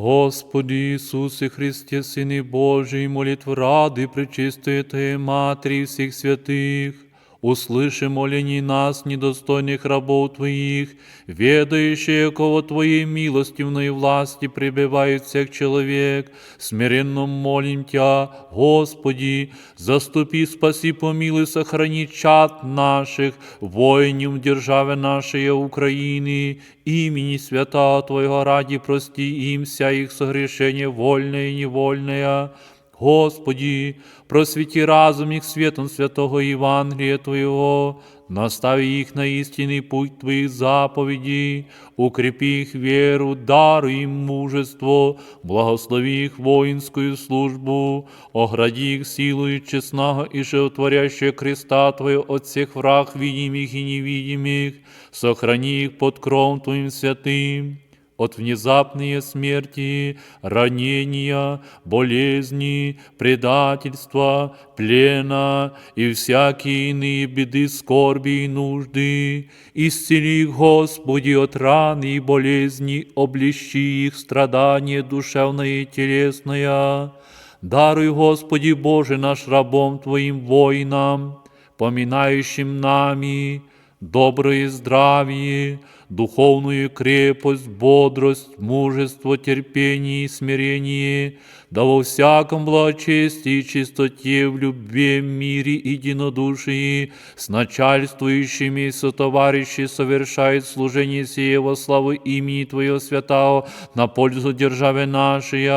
Господи Ісусе Христе, Сини Божий, молитв ради причистої Ти, Матері всіх всех святых, услыши моление нас, недостойных рабов Твоих, ведающие, кого Твоей милостивной власти пребывает всех человек, смиренно молим Тя, Господи, заступи, спаси, помилуй, сохрани чад наших, воинів в державе нашей Украины, имени свята Твоего ради прости им вся их согрешение вольное и невольное, Господи, просвети разум их светом святого Евангелия Твоего, настави их на истинный путь Твоих заповедей, укрепи их веру, даруй им мужество, благослови их воинскую службу, огради их силою честного и животворящего креста Твоего от всех враг видимых и невидимых, сохрани их под кровом Твоим святым, от внезапные смерти, ранения, болезни, предательства, плена и всякие иные беды, скорби и нужды. Исцели их, Господи, от раны и болезни, облещи их страдания душевное и телесное. Даруй, Господи Боже, наш рабом Твоим воинам, поминающим нами, доброе здравие, духовную крепость, бодрость, мужество, терпение и смирение, да во всяком благочестии и чистоте, в любви, мире и единодушии с начальствующими и сотоварищи совершает служение сие во славу имени Твоего святого на пользу державы нашей.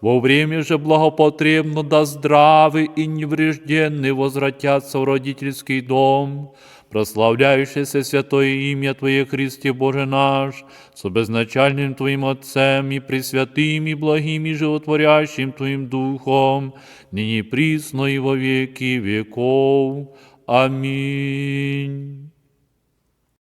Во время же благопотребно да здравы и неврежденны возвратятся в родительский дом, прославляющееся святое имя Твое, Христе Боже наш, с обезначальным Твоим Отцем и пресвятым и благим и животворящим Твоим Духом, ныне присно и во веки веков. Аминь.